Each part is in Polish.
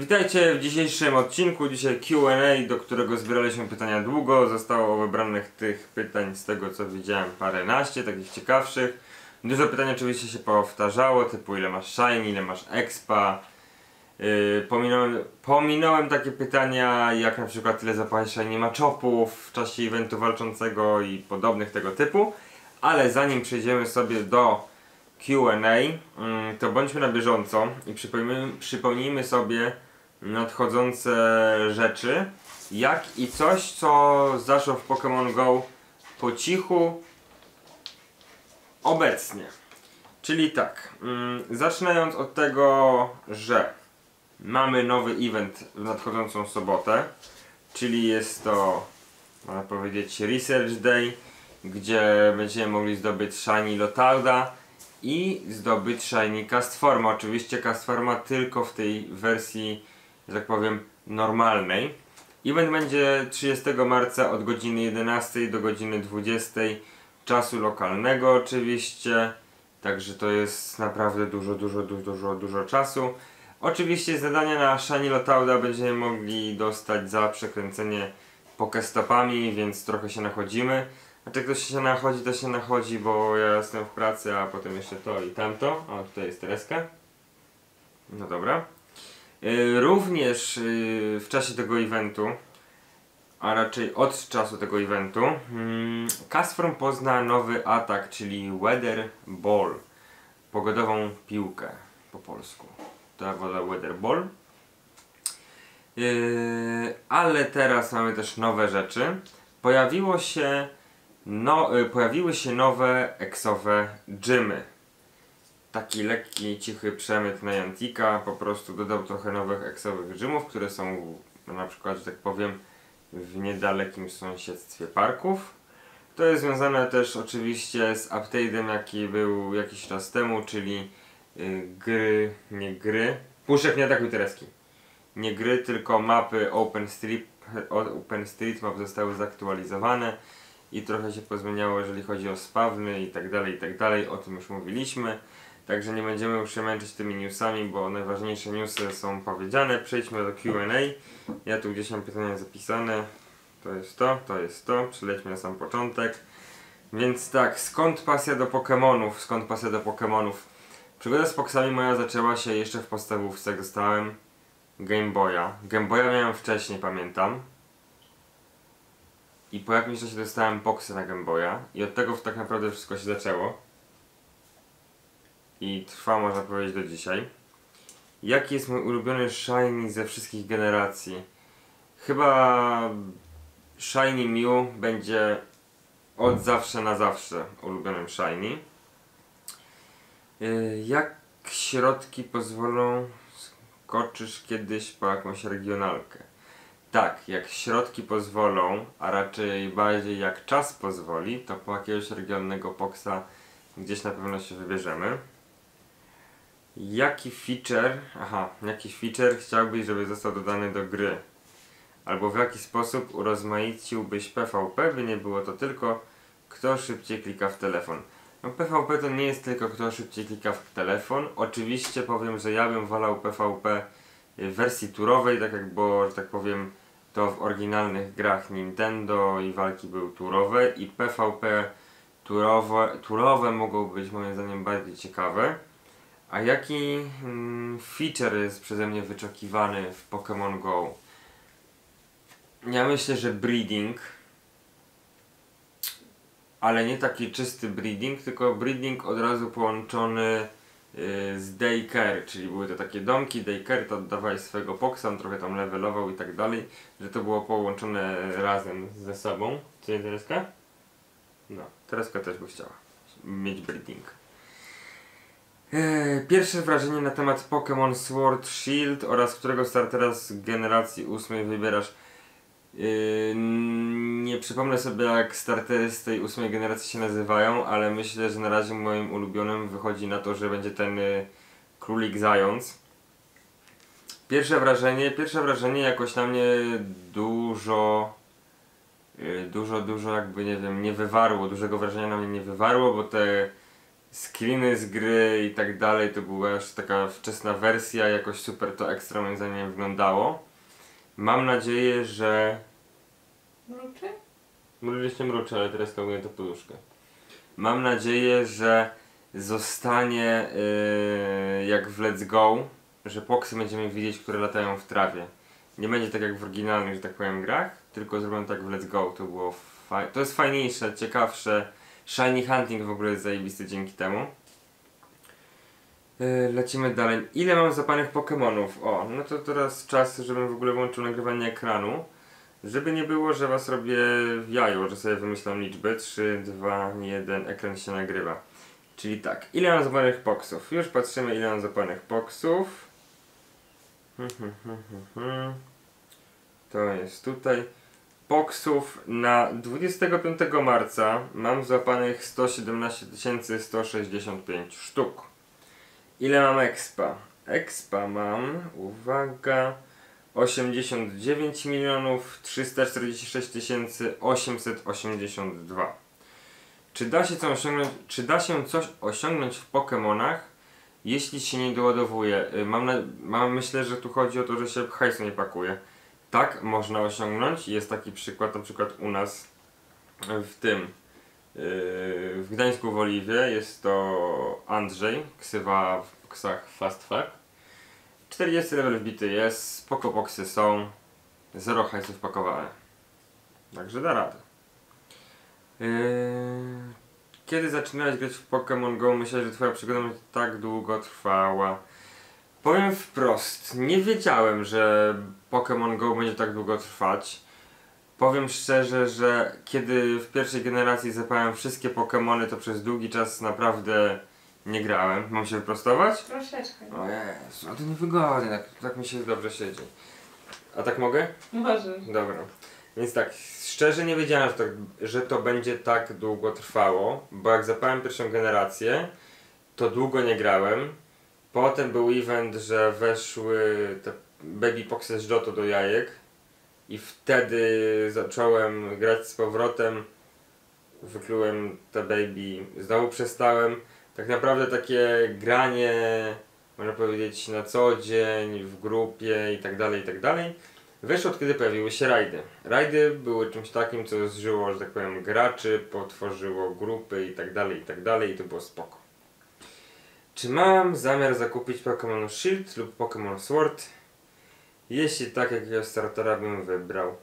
Witajcie w dzisiejszym odcinku. Dzisiaj QA, do którego zbieraliśmy pytania długo. Zostało wybranych tych pytań z tego co widziałem paręnaście, takich ciekawszych. Dużo pytań oczywiście się powtarzało, typu ile masz shiny, ile masz expa. Yy, pominąłem, pominąłem takie pytania jak na przykład ile zapłacisz shiny ma chopów w czasie eventu walczącego i podobnych tego typu. Ale zanim przejdziemy sobie do Q&A, mm, to bądźmy na bieżąco i przypomnijmy sobie nadchodzące rzeczy, jak i coś, co zaszło w Pokémon Go po cichu obecnie. Czyli tak, mm, zaczynając od tego, że mamy nowy event w nadchodzącą sobotę, czyli jest to, można powiedzieć, Research Day, gdzie będziemy mogli zdobyć Shiny Lotarda i zdobyć Shiny Castforma. Oczywiście Castforma tylko w tej wersji, że tak powiem, normalnej. Event będzie 30 marca od godziny 11 do godziny 20 czasu lokalnego oczywiście. Także to jest naprawdę dużo, dużo, dużo, dużo, dużo czasu. Oczywiście zadania na Shiny Lotauda będziemy mogli dostać za przekręcenie pokestopami, więc trochę się nachodzimy. Znaczy ktoś się nachodzi, to się nachodzi, bo ja jestem w pracy, a potem jeszcze to i tamto. O, tutaj jest Tereska. No dobra. Yy, również yy, w czasie tego eventu, a raczej od czasu tego eventu, yy, Castform pozna nowy atak, czyli Weather Ball. Pogodową piłkę po polsku. To wolę Weather Ball. Yy, ale teraz mamy też nowe rzeczy. Pojawiło się no, y, pojawiły się nowe eksowe gymy. Taki lekki, cichy przemyt na Jantika po prostu dodał trochę nowych eksowych gymów, które są na przykład, że tak powiem, w niedalekim sąsiedztwie parków. To jest związane też oczywiście z update'em, jaki był jakiś czas temu, czyli y, gry, nie gry. Puszek nie atakuj Tereski. Nie gry, tylko mapy OpenStreet, OpenStreetMap zostały zaktualizowane i trochę się pozmieniało, jeżeli chodzi o spawny i tak dalej, i tak dalej. O tym już mówiliśmy. Także nie będziemy już się męczyć tymi newsami, bo najważniejsze newsy są powiedziane. Przejdźmy do Q&A. Ja tu gdzieś mam pytania zapisane. To jest to, to jest to. Przelećmy na sam początek. Więc tak, skąd pasja do Pokémonów? Skąd pasja do Pokémonów? Przygoda z Poksami moja zaczęła się jeszcze w podstawówce, dostałem Game Boya. Game Boya miałem wcześniej, pamiętam. I po jakimś czasie dostałem boksy na Game Boya i od tego tak naprawdę wszystko się zaczęło. I trwa można powiedzieć do dzisiaj. Jaki jest mój ulubiony Shiny ze wszystkich generacji? Chyba Shiny Mew będzie od zawsze na zawsze ulubionym Shiny. Yy, jak środki pozwolą skoczysz kiedyś po jakąś regionalkę? Tak, jak środki pozwolą, a raczej bardziej jak czas pozwoli, to po jakiegoś regionalnego poksa gdzieś na pewno się wybierzemy. Jaki feature, aha, jaki feature chciałbyś, żeby został dodany do gry? Albo w jaki sposób urozmaiciłbyś PvP, by nie było to tylko kto szybciej klika w telefon. No PvP to nie jest tylko kto szybciej klika w telefon. Oczywiście powiem, że ja bym wolał PvP w wersji turowej, tak jak było, że tak powiem, to w oryginalnych grach Nintendo i walki były turowe i PvP turowe, turowe mogą być moim zdaniem bardziej ciekawe. A jaki mm, feature jest przeze mnie wyczekiwany w Pokémon Go? Ja myślę, że breeding. Ale nie taki czysty breeding, tylko breeding od razu połączony Y, z daycare, czyli były to takie domki, daycare to oddawałeś swojego poksa, trochę tam levelował i tak dalej, że to było połączone razem ze sobą. Co jest Tereska? No, Tereska też by chciała mieć breeding. Eee, pierwsze wrażenie na temat Pokémon Sword Shield oraz którego startera z generacji 8 wybierasz Yy, nie przypomnę sobie jak startery z tej ósmej generacji się nazywają, ale myślę, że na razie moim ulubionym wychodzi na to, że będzie ten y, królik zając. Pierwsze wrażenie, pierwsze wrażenie jakoś na mnie dużo, dużo, dużo jakby nie wiem, nie wywarło, dużego wrażenia na mnie nie wywarło, bo te screeny z gry i tak dalej. To była już taka wczesna wersja, jakoś super to ekstra moim zdaniem wyglądało. Mam nadzieję, że... Mruczy? Mruczy mruczy, ale teraz kałuję to poduszkę. Mam nadzieję, że zostanie yy, jak w Let's Go, że poksy będziemy widzieć, które latają w trawie. Nie będzie tak jak w oryginalnych, że tak powiem, grach, tylko zrobią tak w Let's Go. To było. To jest fajniejsze, ciekawsze. Shiny Hunting w ogóle jest zajebisty dzięki temu. Yy, lecimy dalej. Ile mam zapanych Pokémonów? O, no to teraz czas, żebym w ogóle włączył nagrywanie ekranu. Żeby nie było, że was robię w jaju, że sobie wymyślam liczby. 3, 2, 1, ekran się nagrywa. Czyli tak, ile mam zapanych poksów? Już patrzymy ile mam zapanych poksów. Hmm, hmm, hmm. To jest tutaj. Poksów na 25 marca mam złapanych 117 165 sztuk. Ile mam expa? Expa mam, uwaga, 89 milionów 346 882. Czy da się coś osiągnąć, czy da się coś osiągnąć w Pokémonach, jeśli się nie doładowuje? Y, Mam, na, mam myślę, że tu chodzi o to, że się hajsu nie pakuje. Tak, można osiągnąć. Jest taki przykład na przykład u nas w tym, yy, w Gdańsku w Oliwie. Jest to Andrzej, ksywa w ksach Fast Fact. 40 level wbity jest, spoko boxy są, zero hajsów pakowane. Także da radę. Yy, kiedy zaczynałeś grać w Pokémon Go, myślałeś, że twoja przygoda tak długo trwała. Powiem wprost, nie wiedziałem, że Pokémon Go będzie tak długo trwać. Powiem szczerze, że kiedy w pierwszej generacji zapałem wszystkie Pokémony, to przez długi czas naprawdę nie grałem. Mam się wyprostować? Troszeczkę. O Jezu, to niewygodnie, tak, tak mi się dobrze siedzi. A tak mogę? Możesz. Dobra. Więc tak, szczerze nie wiedziałem, że, tak, że to będzie tak długo trwało, bo jak zapałem pierwszą generację, to długo nie grałem. Potem był event, że weszły te baby poxy z Joto do jajek i wtedy zacząłem grać z powrotem. Wyklułem te baby, znowu przestałem. Tak naprawdę takie granie, można powiedzieć, na co dzień, w grupie i tak dalej, i tak dalej. Wyszło od kiedy pojawiły się rajdy. Rajdy były czymś takim, co zżyło, że tak powiem, graczy, potworzyło grupy i tak dalej, i tak dalej i to było spoko. Czy mam zamiar zakupić Pokémon Shield lub Pokémon Sword? Jeśli tak, jakiego startera bym wybrał?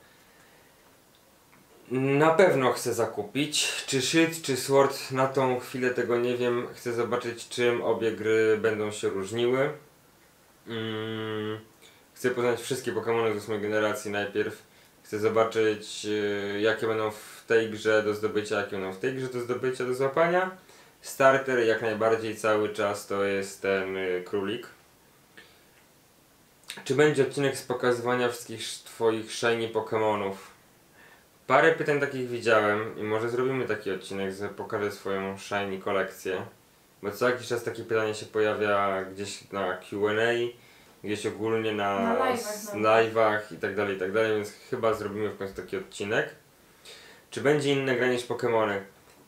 Na pewno chcę zakupić. Czy Shield, czy Sword, na tą chwilę tego nie wiem. Chcę zobaczyć, czym obie gry będą się różniły. Mm. Chcę poznać wszystkie Pokémony z 8 generacji najpierw. Chcę zobaczyć yy, jakie będą w tej grze do zdobycia, jakie będą w tej grze do zdobycia, do złapania. Starter jak najbardziej cały czas to jest ten yy, królik. Czy będzie odcinek z pokazywania wszystkich sz- twoich shiny Pokémonów? Parę pytań takich widziałem i może zrobimy taki odcinek, że pokażę swoją shiny kolekcję. Bo co jakiś czas takie pytanie się pojawia gdzieś na Q&A gdzieś ogólnie na, Na live'ach i tak dalej, i tak dalej, więc chyba zrobimy w końcu taki odcinek. Czy będzie inna gra niż Pokémony?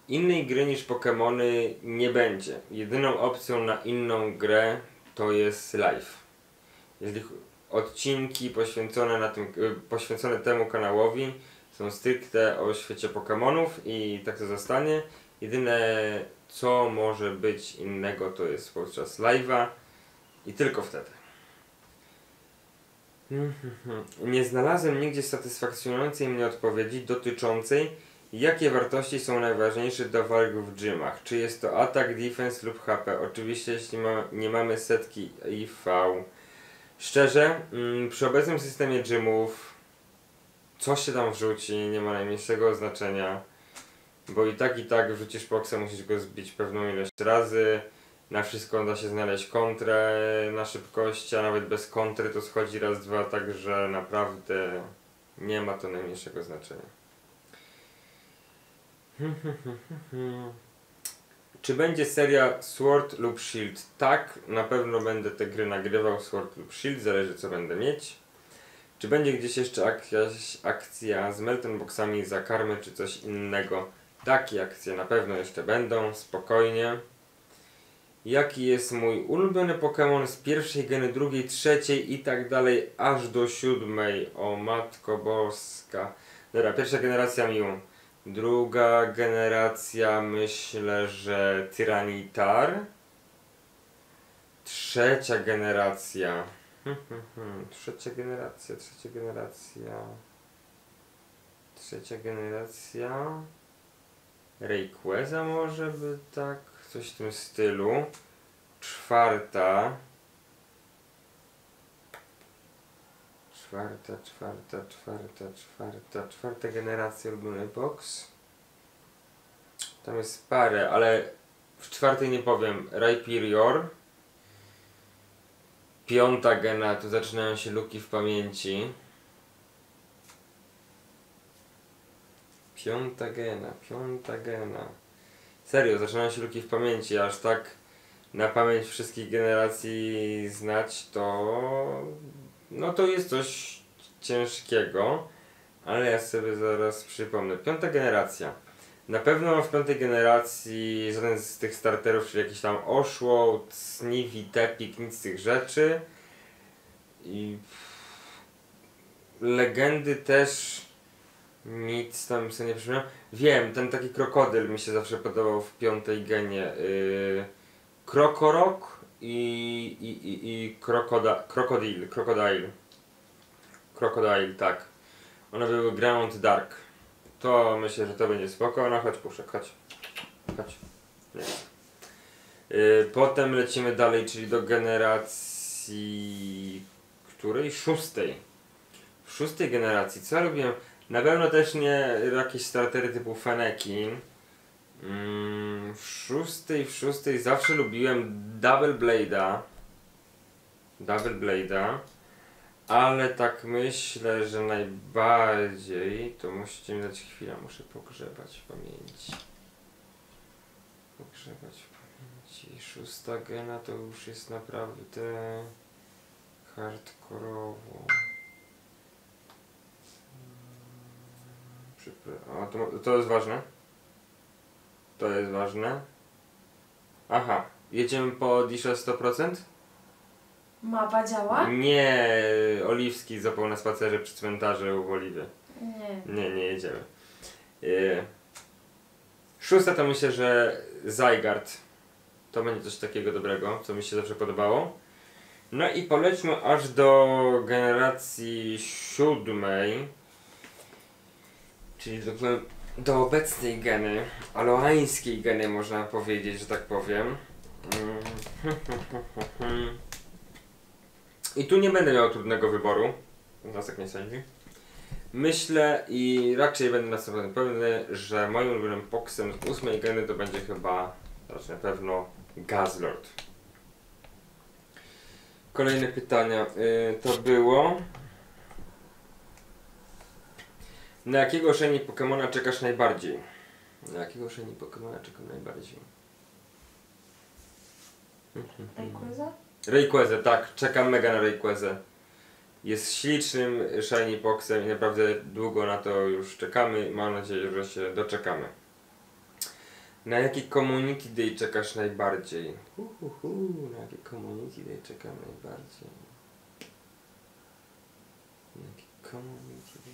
Innej gry niż Pokémony nie będzie. Jedyną opcją na inną grę to jest live. Jeżeli odcinki poświęcone, na tym, y, poświęcone temu kanałowi są stricte o świecie Pokémonów i tak to zostanie. Jedyne co może być innego to jest podczas live'a i tylko wtedy. Nie znalazłem nigdzie satysfakcjonującej mnie odpowiedzi dotyczącej jakie wartości są najważniejsze do walk w gymach. Czy jest to atak, defense lub HP? Oczywiście jeśli ma, nie mamy setki IV. Szczerze, mm, przy obecnym systemie gymów coś się tam wrzuci, nie ma najmniejszego znaczenia. Bo i tak i tak wrzucisz poksa, musisz go zbić pewną ilość razy. Na wszystko da się znaleźć kontrę na szybkości, a nawet bez kontry to schodzi raz, dwa, także naprawdę nie ma to najmniejszego znaczenia. Czy będzie seria Sword lub Shield? Tak, na pewno będę te gry nagrywał Sword lub Shield, zależy co będę mieć. Czy będzie gdzieś jeszcze jakaś akcja z Melton Boxami za karmę czy coś innego? Takie akcje na pewno jeszcze będą, spokojnie. Jaki jest mój ulubiony Pokémon z pierwszej geny, drugiej, trzeciej i tak dalej, aż do siódmej. O matko boska. Dobra, pierwsza generacja miłą. Druga generacja myślę, że Tyranitar. Trzecia generacja. Hmm, hmm, hmm. Trzecia generacja, trzecia generacja. Trzecia generacja. Rayquaza może by tak, coś w tym stylu. Czwarta. Czwarta, czwarta, czwarta, czwarta, czwarta generacja ulubiony box. Tam jest parę, ale w czwartej nie powiem. Rhyperior. Piąta gena, tu zaczynają się luki w pamięci. Piąta gena, piąta gena. Serio, zaczynają się luki w pamięci, aż tak na pamięć wszystkich generacji znać, to no to jest coś ciężkiego, ale ja sobie zaraz przypomnę. Piąta generacja. Na pewno w piątej generacji żaden z tych starterów, czyli jakiś tam Oshwold, Sniffy, Tepik, nic z tych rzeczy. I legendy też nic tam sobie nie przypomniałem. Wiem, ten taki krokodyl mi się zawsze podobał w piątej genie. Yy, krokorok i, i, i, i krokoda, krokodil, krokodil. Krokodil, tak. One były Ground Dark. To myślę, że to będzie spoko. No chodź puszek, chodź. Chodź. Yy, potem lecimy dalej, czyli do generacji której? Szóstej. W szóstej generacji, co robiłem? Na pewno też nie jakieś startery typu Fennekin. Mm, w szóstej, w szóstej zawsze lubiłem Double Blade'a. Double Blade'a. Ale tak myślę, że najbardziej to musicie mi dać chwilę, muszę pogrzebać w pamięci. Pogrzebać w pamięci. Szósta gena to już jest naprawdę hardkorowo. O, to, to jest ważne. To jest ważne. Aha, jedziemy po Disha 100%? Mapa działa? Nie, Oliwski zapał na spacerze przy cmentarzu w Oliwie. Nie. Nie, nie jedziemy. Yy. Szósta to myślę, że Zygarde. To będzie coś takiego dobrego, co mi się zawsze podobało. No i polećmy aż do generacji siódmej. Czyli do, do obecnej geny, aloańskiej geny można powiedzieć, że tak powiem. Mm. I tu nie będę miał trudnego wyboru. Nas tak nie sądzi. Myślę i raczej będę na sobie pewny, że moim ulubionym poksem z ósmej geny to będzie chyba, znaczy na pewno, Gazlord. Kolejne pytania. Y, to było... Na jakiego shiny Pokemona czekasz najbardziej? Na jakiego shiny Pokemona czekam najbardziej? Rayquaza? Rayquaza, tak, czekam mega na Rayquazę. Jest ślicznym shiny poksem i naprawdę długo na to już czekamy. Mam nadzieję, że się doczekamy. Na jaki community day czekasz najbardziej? Uhuhu, na jaki community day czekam najbardziej? Na jaki community day?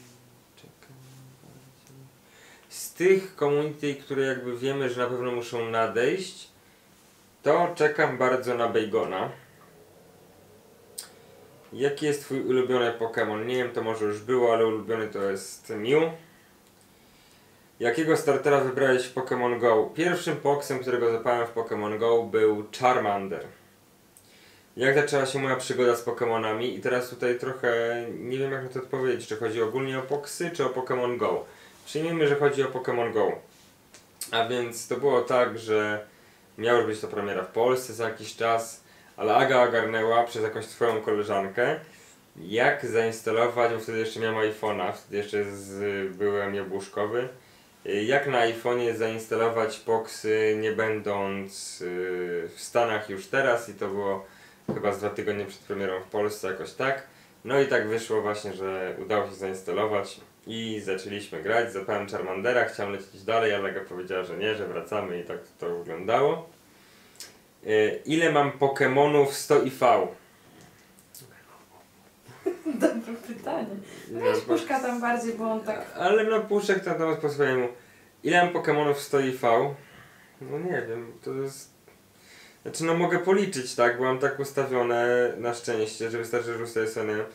Z tych community, które jakby wiemy, że na pewno muszą nadejść, to czekam bardzo na Bagona. Jaki jest twój ulubiony Pokémon? Nie wiem, to może już było, ale ulubiony to jest Mew. Jakiego startera wybrałeś w Pokémon Go? Pierwszym Poksem, którego zapałem w Pokémon Go był Charmander. Jak zaczęła się moja przygoda z Pokémonami? I teraz tutaj trochę nie wiem jak na to odpowiedzieć, czy chodzi ogólnie o Poksy, czy o Pokémon Go. Przyjmijmy, że chodzi o Pokémon Go. A więc to było tak, że miała być to premiera w Polsce za jakiś czas, ale Aga ogarnęła przez jakąś swoją koleżankę, jak zainstalować, bo wtedy jeszcze miałem iPhone'a, wtedy jeszcze z, byłem jabłuszkowy, jak na iPhone'ie zainstalować Poxy nie będąc y, w Stanach już teraz i to było chyba z dwa tygodnie przed premierą w Polsce, jakoś tak. No i tak wyszło właśnie, że udało się zainstalować i zaczęliśmy grać, zapałem Charmandera, chciałem lecieć dalej, ale Aga powiedziała, że nie, że wracamy i tak to wyglądało. Y, ile mam Pokemonów 100 i V? Dobre pytanie. Weź puszka tam bardziej, bo on tak... Ale no puszek to tam po swojemu. Ile mam Pokemonów 100 i V? No nie wiem, to jest... Znaczy no mogę policzyć, tak, bo mam tak ustawione na szczęście, że wystarczy, że ustawię sobie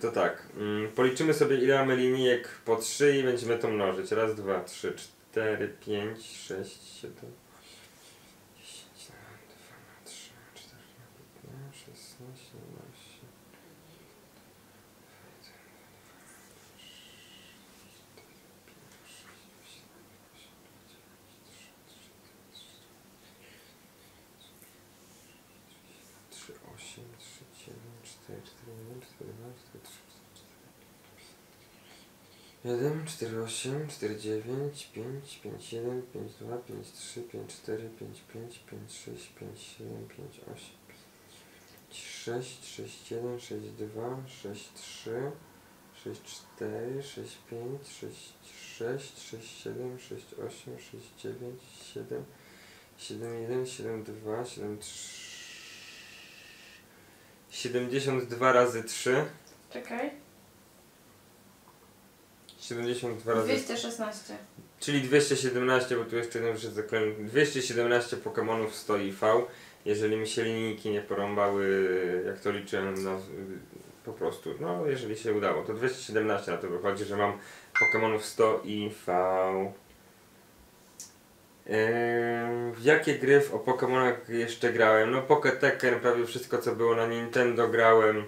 to tak. Mm, policzymy sobie ile mamy linijek po 3 i będziemy to mnożyć. Raz, dwa, trzy, cztery, pięć, sześć, siedem, 7, 4, 8, 4, 9, 5, 5, 1, 5, 2, 5, 3, 5, 4, 5, 5, 5, 6, 5, 7, 5, 8, 6, 6, 1, 6, 2, 6, 3, 6, 4, 6, 5, 6, 6, 6, 7, 6, 8, 6, 9, 7, 7, 1, 7, 2, 7, 3, 72 razy 3. Czekaj. 72 razy 216. Czyli 217, bo tu jeszcze jeden rzecz zaklęty. 217 Pokemonów stoi V. Jeżeli mi się linijki nie porąbały, jak to liczyłem, no, po prostu, no jeżeli się udało, to 217 na to wychodzi, że mam Pokemonów 100 i V. W jakie gry w- o Pokemonach jeszcze grałem? No Pocket Tekken, prawie wszystko co było na Nintendo grałem.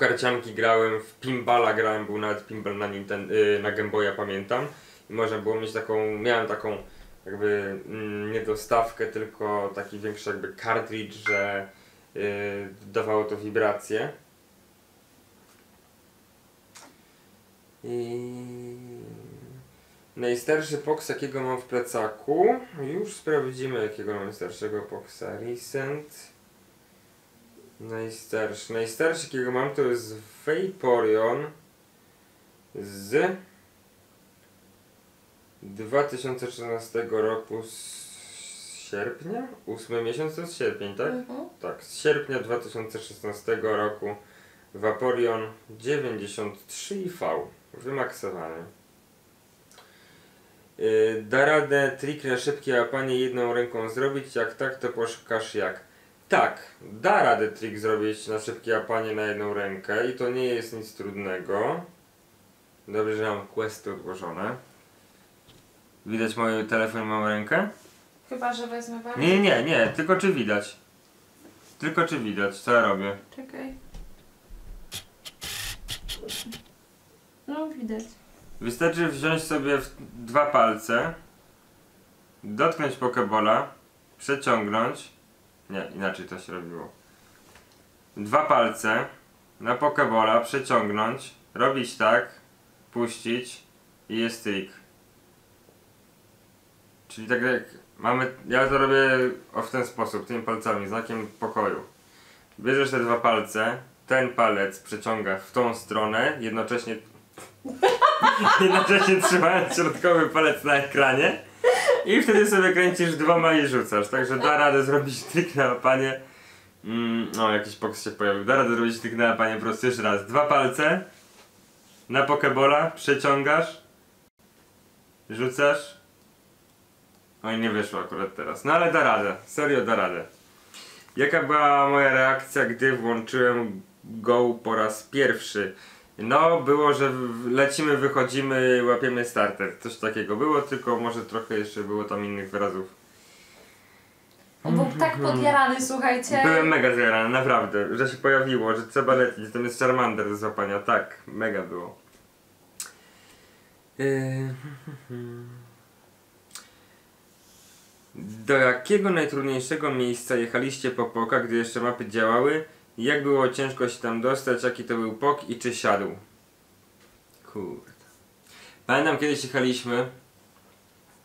Karcianki grałem, w pinballa grałem, był nawet pinball na, Ninten- y, na Game Boya pamiętam. I można było mieć taką, miałem taką jakby mm, nie dostawkę, tylko taki większy jakby cartridge, że y, dawało to wibracje. I najstarszy poks jakiego mam w plecaku. Już sprawdzimy jakiego mam najstarszego poksa. Recent. Najstarszy. Najstarszy jakiego mam to jest Vaporeon z 2013 roku z sierpnia? Ósmy miesiąc to jest sierpień, tak? Mhm. Tak, z sierpnia 2016 roku Vaporeon 93V wymaksowany. Yy, da radę trik na szybkie łapanie jedną ręką zrobić? Jak tak, to poszukasz jak. Tak, da radę trik zrobić na szybkie łapanie na jedną rękę i to nie jest nic trudnego. Dobrze, że mam questy odłożone. Widać mój telefon i moją rękę? Chyba, że wezmę bardziej. Nie, nie, nie, tylko czy widać. Tylko czy widać, co ja robię. Czekaj. No, widać. Wystarczy wziąć sobie dwa palce, dotknąć pokebola, przeciągnąć. Nie, inaczej to się robiło. Dwa palce na pokebola, przeciągnąć, robić tak, puścić i jest trik. Czyli tak jak mamy, ja to robię w ten sposób, tymi palcami, znakiem pokoju. Bierzesz te dwa palce, ten palec przeciągasz w tą stronę, jednocześnie Jednocześnie trzymając środkowy palec na ekranie i wtedy sobie kręcisz dwoma i rzucasz. Także da radę zrobić trik na łapanie. Mm, o, jakiś poks się pojawił. Da radę zrobić trik na łapanie po prostu jeszcze raz. Dwa palce na pokebola, przeciągasz, rzucasz. Oj, nie wyszło akurat teraz. No ale da radę. Serio da radę. Jaka była moja reakcja, gdy włączyłem Go po raz pierwszy? No, było, że lecimy, wychodzimy, łapiemy starter. Coś takiego było, tylko może trochę jeszcze było tam innych wyrazów. On był tak podjarany, słuchajcie. Byłem mega zjarany, naprawdę, że się pojawiło, że trzeba lecieć, że tam jest Charmander do złapania. Tak, mega było. Yy, Do jakiego najtrudniejszego miejsca jechaliście po pokach, gdy jeszcze mapy działały? Jak było ciężko się tam dostać? Jaki to był pok i czy siadł? Kurde. Pamiętam kiedyś jechaliśmy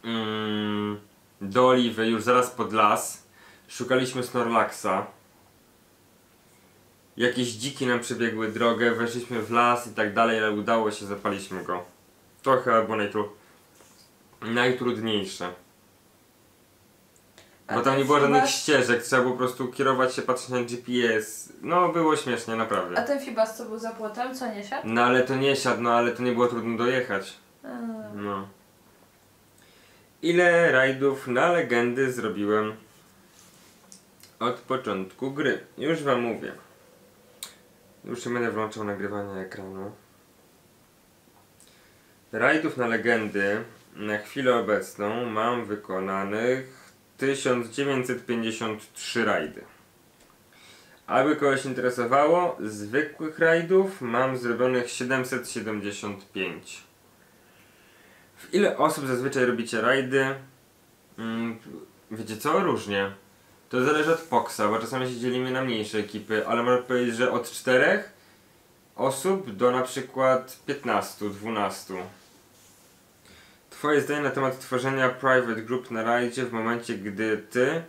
mm, do Oliwy, już zaraz pod las. Szukaliśmy Snorlaxa. Jakieś dziki nam przebiegły drogę, weszliśmy w las i tak dalej, ale udało się, zapaliśmy go. To chyba było najtru... najtrudniejsze. A Bo tam nie było żadnych Fibas- ścieżek, trzeba było po prostu kierować się, patrzeć na GPS. No, było śmiesznie, A naprawdę. ten Fibas co był za płotem, co nie siadł? No ale to nie siadł, no ale to nie było trudno dojechać. A, No. Ile rajdów na legendy zrobiłem od początku gry? Już wam mówię. Już nie będę włączał nagrywania ekranu. Rajdów na legendy na chwilę obecną mam wykonanych 1953 rajdy. Aby kogoś interesowało, zwykłych rajdów mam zrobionych 775. W ile osób zazwyczaj robicie rajdy? Mm, wiecie co? Różnie. To zależy od Poxa, bo czasami się dzielimy na mniejsze ekipy, ale można powiedzieć, że od 4 osób do na przykład 15, 12. Twoje zdanie na temat tworzenia private group na rajdzie w momencie, gdy ty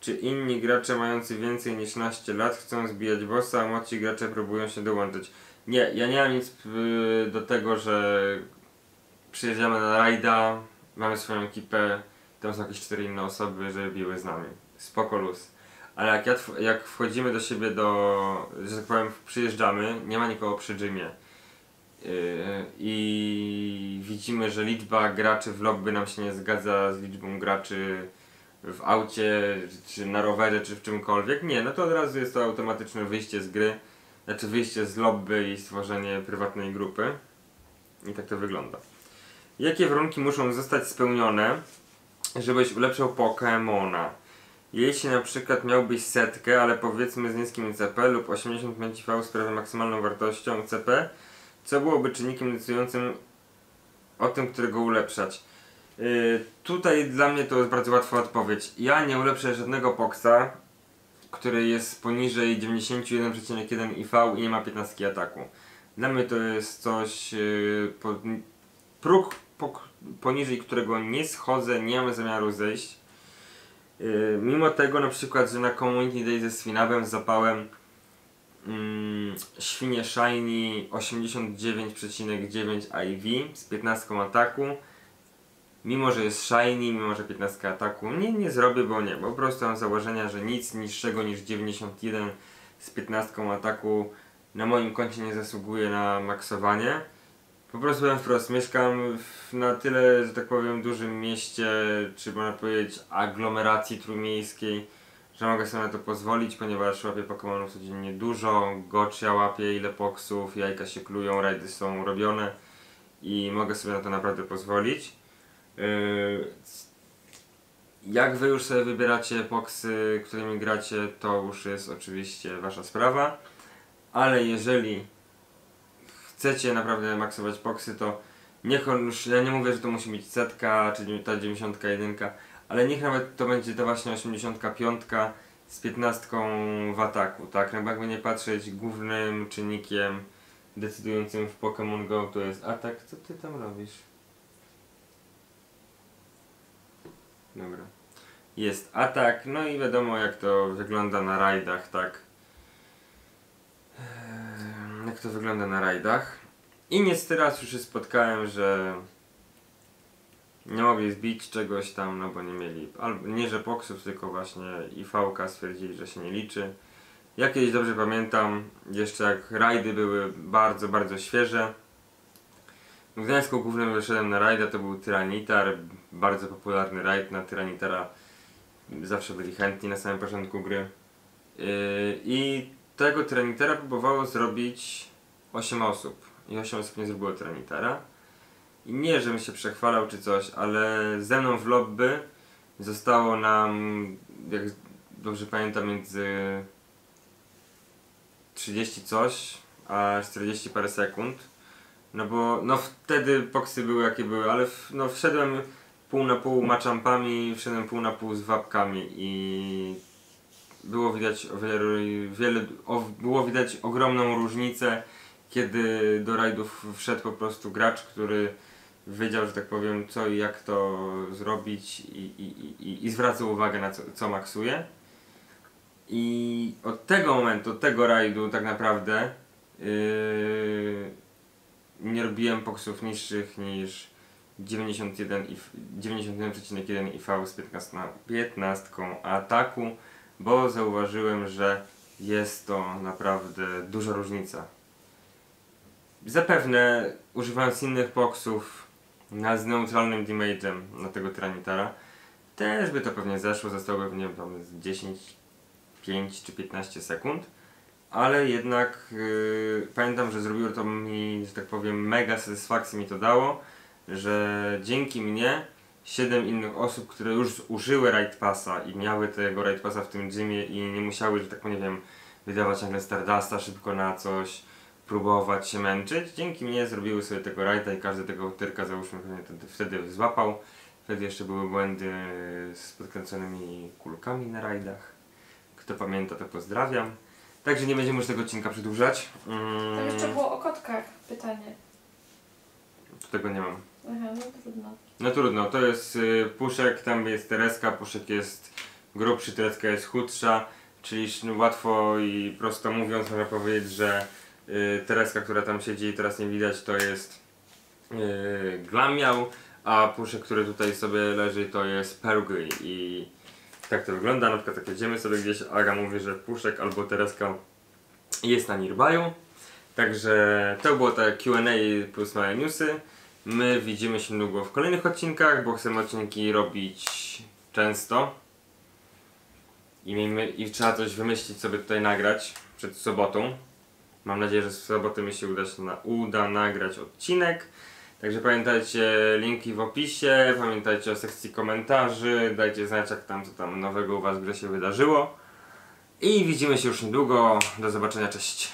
czy inni gracze mający więcej niż 16 lat chcą zbijać bossa, a młodsi gracze próbują się dołączyć. Nie, ja nie mam nic y, do tego, że przyjeżdżamy na rajda, mamy swoją ekipę, tam są jakieś cztery inne osoby, żeby biły z nami. Spoko luz. Ale jak, ja, jak wchodzimy do siebie do, że tak powiem, przyjeżdżamy, nie ma nikogo przy gymie. Yy, I widzimy, że liczba graczy w lobby nam się nie zgadza z liczbą graczy w aucie, czy na rowerze, czy w czymkolwiek. Nie, no to od razu jest to automatyczne wyjście z gry, znaczy wyjście z lobby i stworzenie prywatnej grupy. I tak to wygląda. Jakie warunki muszą zostać spełnione, żebyś ulepszał Pokemona? Jeśli na przykład miałbyś setkę, ale powiedzmy z niskim CP lub 85 V sprawia maksymalną wartością CP, co byłoby czynnikiem decydującym o tym, którego ulepszać? Yy, tutaj dla mnie to jest bardzo łatwa odpowiedź. Ja nie ulepszę żadnego Poksa, który jest poniżej 91,1 IV i nie ma 15 ataku. Dla mnie to jest coś, yy, po, próg po, poniżej którego nie schodzę, nie mam zamiaru zejść. Yy, mimo tego na przykład, że na Community Day ze Swinabem zapałem mm, świnie Shiny 89,9 IV z 15 ataku. Mimo, że jest Shiny, mimo, że 15 ataku, nie, nie zrobię, bo nie. Bo po prostu mam założenia, że nic niższego niż 91 z 15 ataku na moim koncie nie zasługuje na maksowanie. Po prostu powiem wprost, mieszkam w, na tyle, że tak powiem, dużym mieście, czy można powiedzieć aglomeracji trójmiejskiej, że mogę sobie na to pozwolić, ponieważ łapię Pokemonów codziennie dużo, gocia łapię, ile poksów, jajka się klują, rajdy są robione i mogę sobie na to naprawdę pozwolić. Yy, jak wy już sobie wybieracie poksy, którymi gracie, to już jest oczywiście wasza sprawa, ale jeżeli chcecie naprawdę maksować poksy, to niech on już, ja nie mówię, że to musi być setka, czy ta 91, ale niech nawet to będzie ta właśnie 85 z 15 w ataku, tak? No jakby nie patrzeć, głównym czynnikiem decydującym w Pokémon Go to jest atak. Co ty tam robisz? Dobra. Jest atak, no i wiadomo jak to wygląda na rajdach, tak? Eee, Jak to wygląda na rajdach. I niestety raz już się spotkałem, że nie mogli zbić czegoś tam, no bo nie mieli, albo nie że poksów, tylko właśnie IV stwierdzili, że się nie liczy. Ja kiedyś dobrze pamiętam, jeszcze jak rajdy były bardzo, bardzo świeże. W Gdańsku głównym wyszedłem na rajda, to był Tyranitar, bardzo popularny rajd na Tyranitara. Zawsze byli chętni na samym początku gry. Yy, I tego Tyranitara próbowało zrobić 8 osób. I 8 osób nie zrobiło Tyranitara. I nie, żebym się przechwalał czy coś, ale ze mną w lobby zostało nam, jak dobrze pamiętam, między 30 coś, a 40 parę sekund. No bo no wtedy poksy były jakie były, ale w, no wszedłem pół na pół maczampami, wszedłem pół na pół z wapkami i było widać wiele, wiele o, było widać ogromną różnicę, kiedy do rajdów wszedł po prostu gracz, który wiedział, że tak powiem, co i jak to zrobić i, i, i, i zwracał uwagę na co, co maksuje. I od tego momentu, od tego rajdu tak naprawdę yy, nie robiłem poksów niższych niż 91 i f- 91,1 IV z 15, 15 ataku, bo zauważyłem, że jest to naprawdę duża różnica. Zapewne używając innych boksów na, z neutralnym damage'em na tego Tyranitar też by to pewnie zeszło, zostałoby pewnie tam z 10, 5 czy 15 sekund. Ale jednak yy, pamiętam, że zrobiło to mi, że tak powiem, mega satysfakcję mi to dało, że dzięki mnie 7 innych osób, które już użyły Raid Passa i miały tego Raid Passa w tym gymie i nie musiały, że tak powiem, wydawać nagle Stardusta szybko na coś, próbować się męczyć, dzięki mnie zrobiły sobie tego Raida i każdy tego tyrka załóżmy pewnie wtedy, złapał. Wtedy jeszcze były błędy z podkręconymi kulkami na rajdach. Kto pamięta, to pozdrawiam. Także nie będziemy już tego odcinka przedłużać. Mm, Tam jeszcze było o kotkach pytanie. Tego nie mam. Aha, no trudno. No trudno, to jest y, puszek, tam jest Tereska, puszek jest grubszy, Tereska jest chudsza, czyli łatwo i prosto mówiąc można powiedzieć, że Tereska, która tam siedzi i teraz nie widać, to jest y, Glamiał, a puszek, który tutaj sobie leży, to jest Perugly i tak to wygląda, na przykład jak jedziemy sobie gdzieś, Aga mówi, że puszek albo Tereska jest na Nirbaju. Także to było tak Q&A plus małe newsy. My widzimy się niedługo w kolejnych odcinkach, bo chcemy odcinki robić często. I, miejmy, I trzeba coś wymyślić sobie tutaj nagrać przed sobotą. Mam nadzieję, że w sobotę mi się uda, się na, uda nagrać odcinek. Także pamiętajcie linki w opisie, pamiętajcie o sekcji komentarzy, dajcie znać jak tam co tam nowego u Was w grze się wydarzyło. I widzimy się już niedługo. Do zobaczenia, cześć.